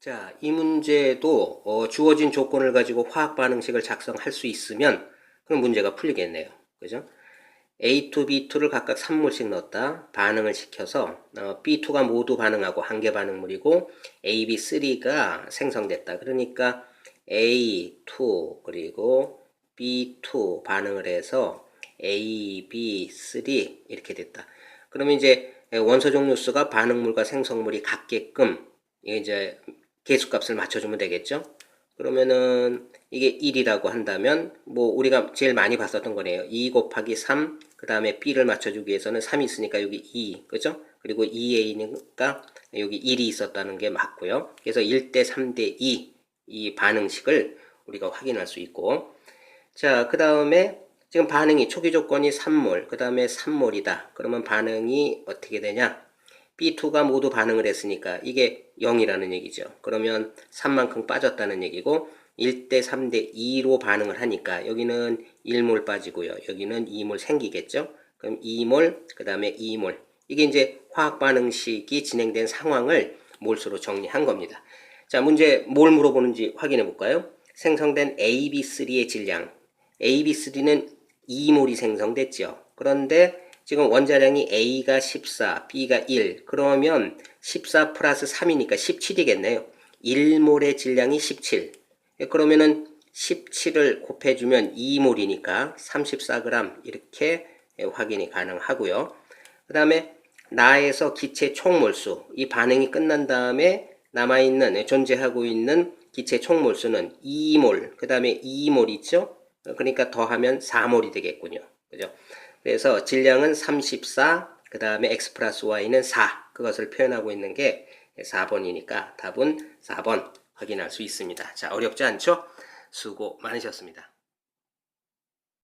자, 이 문제도 어, 주어진 조건을 가지고 화학 반응식을 작성할 수 있으면 그럼 문제가 풀리겠네요. 그죠? A2, B2를 각각 3몰씩 넣었다. 반응을 시켜서 어, B2가 모두 반응하고 한 개 반응물이고 A, B, 3가 생성됐다. 그러니까 A2 그리고 B2 반응을 해서 A, B, 3 이렇게 됐다. 그러면 이제 원소 종류수가 반응물과 생성물이 같게끔 이제 개수값을 맞춰주면 되겠죠. 그러면은 이게 1이라고 한다면 뭐 우리가 제일 많이 봤었던 거네요. 2 곱하기 3, 그 다음에 B를 맞춰주기 위해서는 3이 있으니까 여기 2, 그죠? 그리고 2A니까 여기 1이 있었다는 게 맞고요. 그래서 1대 3대 2, 이 반응식을 우리가 확인할 수 있고 자, 그 다음에 지금 반응이 초기 조건이 3몰, 그 다음에 3몰이다. 그러면 반응이 어떻게 되냐? B2가 모두 반응을 했으니까 이게 0이라는 얘기죠. 그러면 3만큼 빠졌다는 얘기고 1대 3대 2로 반응을 하니까 여기는 1몰 빠지고요. 여기는 2몰 생기겠죠. 그럼 2몰, 그 다음에 2몰. 이게 이제 화학 반응식이 진행된 상황을 몰수로 정리한 겁니다. 자, 문제 뭘 물어보는지 확인해 볼까요? 생성된 AB3의 질량. AB3는 2몰이 생성됐죠. 그런데 지금 원자량이 A가 14, B가 1. 그러면 14 플러스 3이니까 17이겠네요. 1몰의 질량이 17. 그러면은 17을 곱해주면 2몰이니까 34g 이렇게 확인이 가능하고요. 그 다음에 나에서 기체 총몰수. 이 반응이 끝난 다음에 남아있는, 존재하고 있는 기체 총몰수는 2몰, 그 다음에 2몰 있죠? 그러니까 더하면 4몰이 되겠군요. 그죠? 그래서 질량은 34, 그 다음에 x 플러스 y는 4. 그것을 표현하고 있는 게 4번이니까 답은 4번 확인할 수 있습니다. 자, 어렵지 않죠? 수고 많으셨습니다.